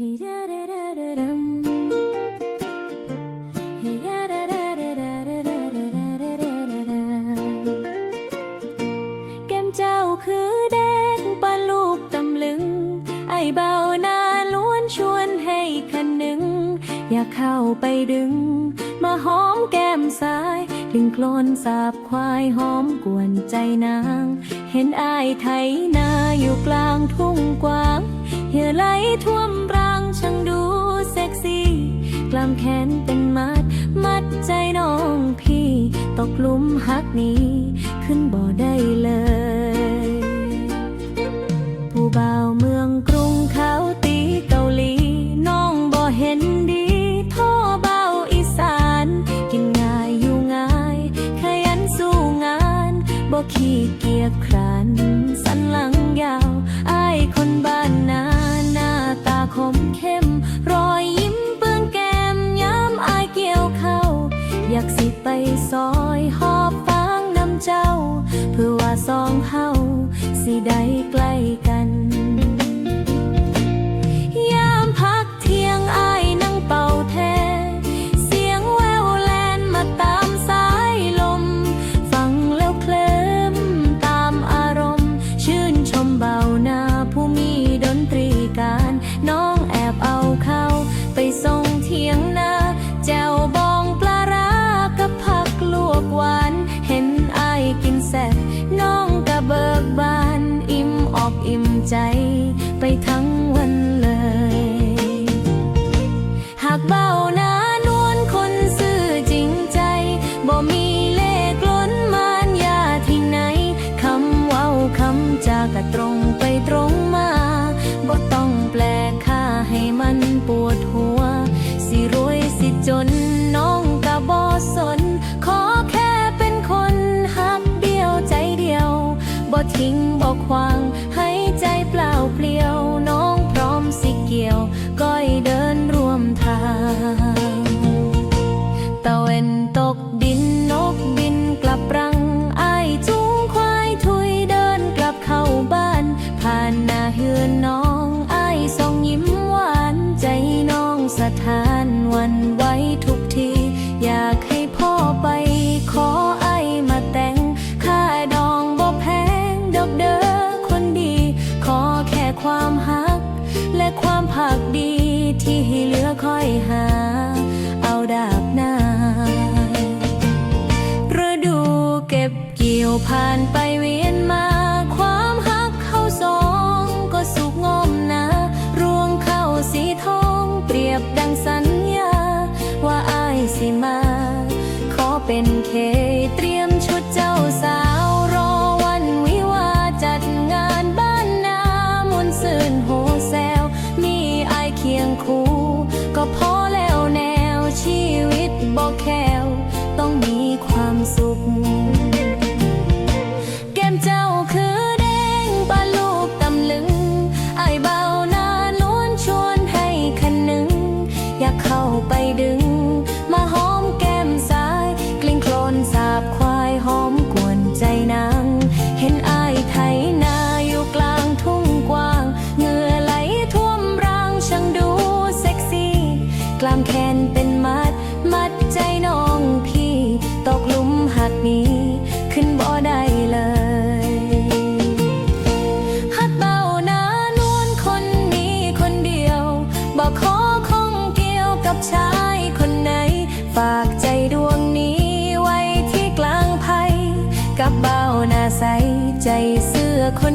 Hey da da da da dum. Hey da da da da da da da da da da da da. แก้มเจ้าคือแดงปานลูกตำลึง ไอ้เบาหน้าล้วนชวนให้คันหนึ่ง อยากเข้าไปดึง มาหอมแก้มซ้าย ดึงโคลนสาบควายหอมกวนใจนาง เห็นอายไถนาอยู่กลางทุ่งกว้างเหือไหลท่วมรา ช่างดูเซ็กซี่ กล้ามแขนเป็นมัด มัดใจน้องพี่ ตกหลุมหักนี้ ขึ้นบ่ได้เลย ผู้บ่าวเมืองกรุงเขาตีเกาหลี น้องบ่เห็นดีท่อเบาอีสาน กินง่ายอยู่ง่ายขยันสู้งานบ่ขี้เกียจคร้านสันหลังยาว รอยยิ้มเปื้อนแก้มย้ำอายเกี่ยวเข้า อยากสิไปซอยหอบฟางน้ำเจ้า เพื่อว่าสองเฮาสิได้ใกล้กัน Bỏ ผ่านไปเวียน กล้ามแขนเป็นมัด มัดใจน้องพี่ ตกหลุมหักนี้ ขึ้นบ่ได้เลยหักเบาหน้านวลคนนี้คนเดียวบอกขอคงเกี่ยวกับชายคนไหน ฝากใจดวงนี้ไว้ที่กลางไพ่กับเบาหน้าใสใจเสื้อคน